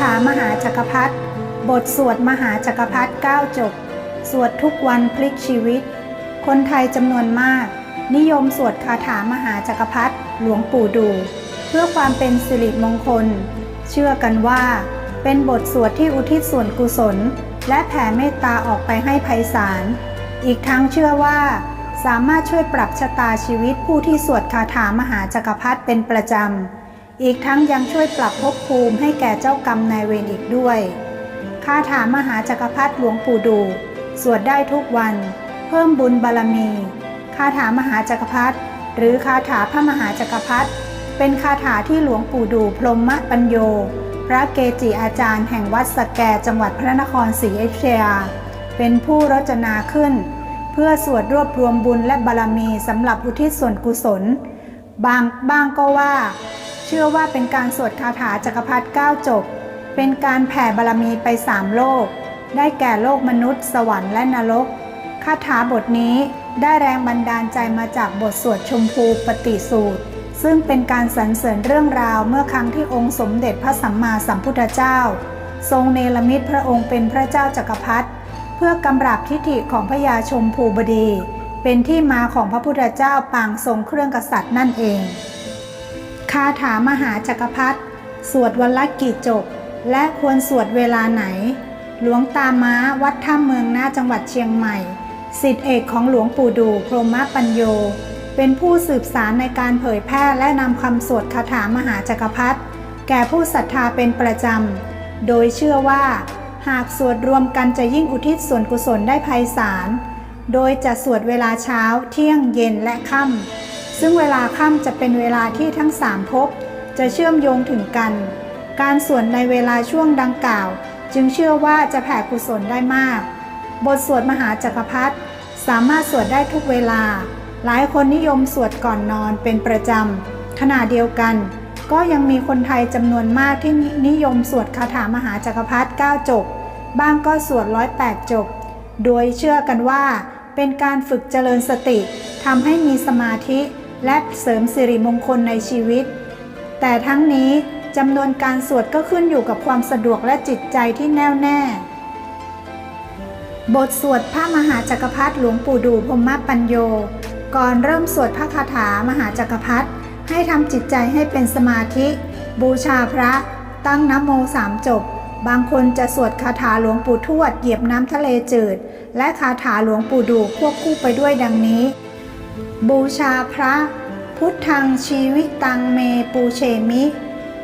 ถามหาจักรพรรดิบทสวดมหาจักรพรรดิ9จบ สวดทุกวันพลิกชีวิต คนไทยจำนวนมาก นิยมสวดคาถามหาจักรพรรดิหลวงปู่ดู เพื่อความเป็นสิริมงคล เชื่อกันว่า เป็นบทสวดที่อุทิศส่วนกุศล และแผ่เมตตาออกไปให้ไพศาลอีกทั้งเชื่อว่า สามารถช่วยปรับชะตาชีวิตผู้ที่สวดคาถามหาจักรพรรดิเป็นประจำ อีกทั้งยังช่วยปรับภพภูมิให้แก่เจ้ากรรมนายเวรอีกด้วยคาถามหาจักรพรรดิหลวงปู่ดูสวดได้ทุกวัน เพิ่มบุญบารมีคาถามหาจักรพรรดิหรือคาถาพระมหาจักรพรรดิเป็นคาถาที่หลวงปู่ดูพรหมปัญโย พระเกจิอาจารย์แห่งวัดสแกจังหวัดพระนครศรีอยุธยา เป็นผู้รจนาขึ้น เพื่อสวดรวบรวมบุญและบารมีสำหรับอุทิศส่วนกุศล บางบ้างก็ว่า ชื่อว่าเป็นการสวดคาถาจักรพรรดิ9จบ เป็นการแผ่บารมีไปสามโลก ได้แก่โลกมนุษย์ สวรรค์และนรก คาถาบทนี้ได้แรงบันดาลใจมาจากบทสวดชมพูปฏิสูตร ซึ่งเป็นการสรรเสริญเรื่องราวเมื่อครั้งที่องค์สมเด็จพระสัมมาสัมพุทธเจ้า ทรงเนรมิตพระองค์เป็นพระเจ้าจักรพรรดิเพื่อกำราบทิฐิของพระยาชมพูบดี เป็นที่มาของพระพุทธเจ้าปางทรงเครื่องกษัตริย์นั่นเอง คาถามหาจักรพรรดิสวดวันละกี่จบ และควรสวดเวลาไหน หลวงตาม้าวัดท่าเมืองหน้าจังหวัดเชียงใหม่ สิทธิเอกของหลวงปู่ดูพรหมปัญโย เป็นผู้สืบสารในการเผยแพร่และนำคำสวดคาถามหาจักรพรรดิแก่ผู้ศรัทธาเป็นประจำ โดยเชื่อว่า หากสวดรวมกันจะยิ่งอุทิศส่วนกุศลได้ไพศาล โดยจะสวดเวลาเช้า เที่ยงเย็นและค่ำ ซึ่งเวลาค่ำจะเป็นเวลาที่ทั้งสามภพจะเชื่อมโยงถึงกัน การสวดในเวลาช่วงดังกล่าว จึงเชื่อว่าจะแผ่กุศลได้มาก บทสวดมหาจักรพรรดิสามารถสวดได้ทุกเวลา หลายคนนิยมสวดก่อนนอนเป็นประจำขณะเดียวกัน ก็ยังมีคนไทยจำนวนมากที่นิยมสวดคาถามหาจักรพรรดิ9จบ บ้างก็สวดร้อยแปดจบ โดยเชื่อกันว่า เป็นการฝึกเจริญสติทำให้มีสมาธิ และเสริมสิริมงคลในชีวิต แต่ทั้งนี้จำนวนการสวดก็ขึ้นอยู่กับความสะดวกและจิตใจที่แน่วแน่ บทสวดพระมหาจักรพรรดิหลวงปู่ดูพรหมปัญโย ก่อนเริ่มสวดพระคาถามหาจักรพรรดิให้ทำจิตใจให้เป็นสมาธิ บูชาพระ ตั้งนะโมสามจบบางคนจะสวดคาถาหลวงปู่ทวดเหยียบน้ำทะเลจืด และคาถาหลวงปู่ดูควบคู่ไปด้วยดังนี้ บูชาพระ พุทธังชีวิตังเมปูเชมิ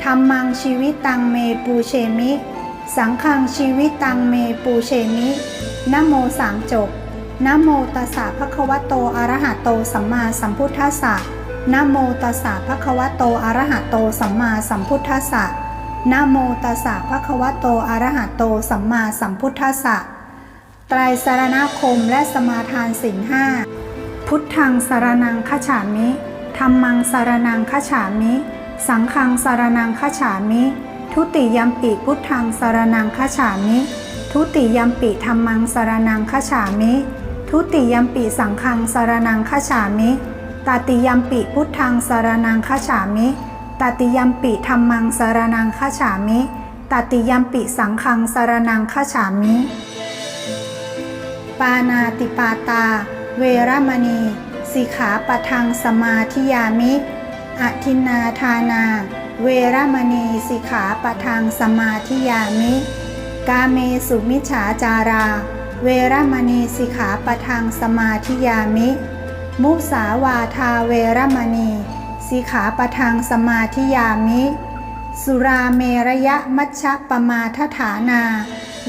ธรรมังชีวิตังเมปูเชมิ สังฆังชีวิตังเมปูเชมินะโมสามจบนะโมตัสสะภะคะวะโตอะระหะโตสัมมาสัมพุทธัสสะนะโมตัสสะภะคะวะโตอะระหะโตสัมมาสัมพุทธัสสะนะโมตัสสะภะคะวะโตอะระหะโตสัมมาสัมพุทธัสสะไตรสารณคมและสมาทานศีลห้า พุทธังสารนังคฉามิธรรมังสารนังคฉามิ สังฆังสารนังคฉามิ ทุติยัมปิพุทธังสารนังคฉามิ ทุติยัมปิธรรมังสารนังคฉามิ ทุติยัมปิสังฆังสารนังคฉามิ ตติยัมปิพุทธังสารนังคฉามิตติยัมปิธรรมังสารนังคฉามิตติยัมปิสังฆังสารนังคฉามิ ปานาติปาตา เวรมณี สิกขาปะทังสมาธิยามิอทินาทานา เวรมณีสิกขาปะทังสมาธิยามิ กาเมสุมิฉาจารา เวรมณีสิกขาปะทังสมาธิยามิ มุสาวาทาเวรมณีสิกขาปะทังสมาธิยามิ สุราเมระยะมัชฌปมาทฐานา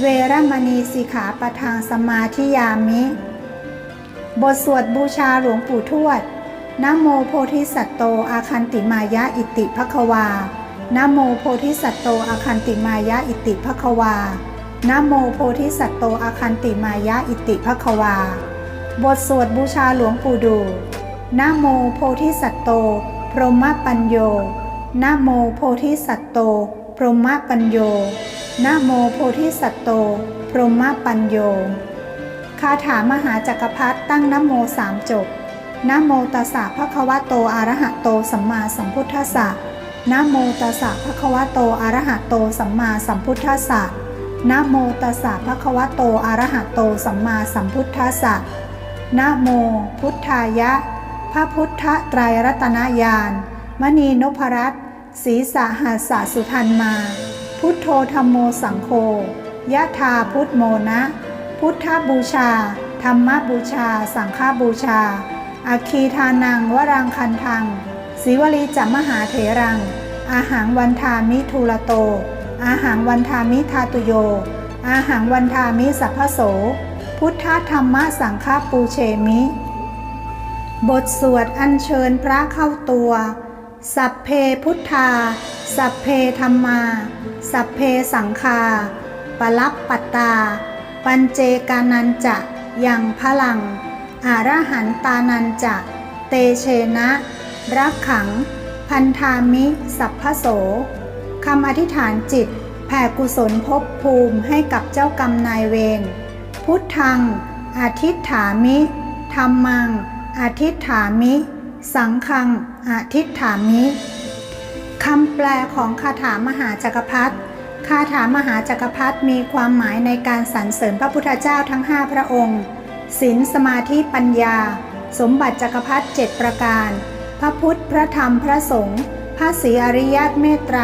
เวรมณีสิกขาปะทังสมาธิยามิ บทสวดบูชาหลวงปู่ทวดนโมโพธิสัตโตอาคันติมายะอิติภควานโมโพธิสัตโตอาคันติมายะอิติภควานโมโพธิสัตโตอาคันติมายะอิติภควา บทสวดบูชาหลวงปู่ดูนโมโพธิสัตโต พรหมปัญโยนโมโพธิสัตโต พรหมปัญโยนโมโพธิสัตโต พรหมปัญโย คาถามหาจักรพรรดิตั้งนโมสามจบนโมตัสสะภะคะวะโตอะระหะโตสัมมาสัมพุทธัสสะนโมตัสสะภะคะวะโตอะระหะโตสัมมาสัมพุทธัสสะนโมตัสสะภะคะวะโตอะระหะโตสัมมาสัมพุทธัสสะนโมพุทธายะ พระพุทธไตรรัตนญาณมณีนพรัตน์ศีสหัสสสุทันมา พุทโธธรรมโมสังโฆยะธาพุทโมนะ พุทธบูชา ธรรมบูชา สังฆบูชา อาคีทานัง วรังคันทังศิวลีจัมมหาเถรัง อาหังวันทามิทูลโต อาหังวันทามิทาตุโย อาหังวันทามิสัพพโส พุทธธรรมสังฆปูเชมิ บทสวดอัญเชิญพระเข้าตัว สัพเพพุทธา สัพเพธรรมา สัพเพสังคาปลับปัตตา ปัญเจกานันจะยังพลัง อารหันตานันจะเตเชนะ รักขัง พันธามิ สัพพโสคำอธิษฐานจิต แผ่กุศลภพภูมิให้กับเจ้ากรรมนายเวร พุทธังอธิษฐามิธรรมังอธิษฐามิ สังฆังอธิษฐามิคำแปลของคาถามหาจักรพรรดิ คาถามหาจักรพรรดิมีความหมายในการสรรเสริญพระพุทธเจ้าทั้ง 5 พระองค์ศีลสมาธิปัญญา สมบัติจักรพรรดิเจ็ดประการ พระพุทธพระธรรมพระสงฆ์พระศรีอริยเมตไตร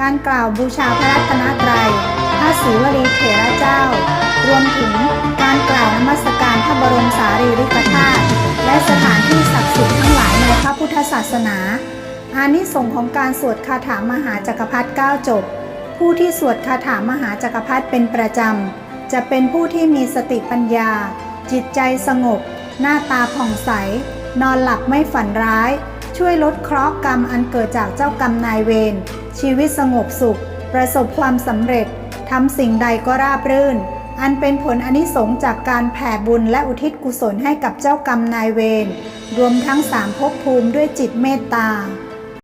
การกล่าวบูชาพระรัตนตรัย พระศรีวลีเถระเจ้า รวมถึงการกล่าวนมัสการพระบรมสารีริกธาตุและสถานที่ศักดิ์สิทธิ์ทั้งหลายในพระพุทธศาสนา อานิสงส์ของการสวดคาถามหาจักรพรรดิ9จบ ผู้ที่สวดคาถามหาจักรพรรดิเป็นประจำ จะเป็นผู้ที่มีสติปัญญา จิตใจสงบ หน้าตาผ่องใส นอนหลับไม่ฝันร้าย ช่วยลดเคราะห์กรรมอันเกิดจากเจ้ากรรมนายเวร ชีวิตสงบสุข ประสบความสำเร็จ ทำสิ่งใดก็ราบรื่น อันเป็นผลอนิสงส์จากการแผ่บุญและอุทิศกุศลให้กับเจ้ากรรมนายเวร รวมทั้งสามภพภูมิด้วยจิตเมตตา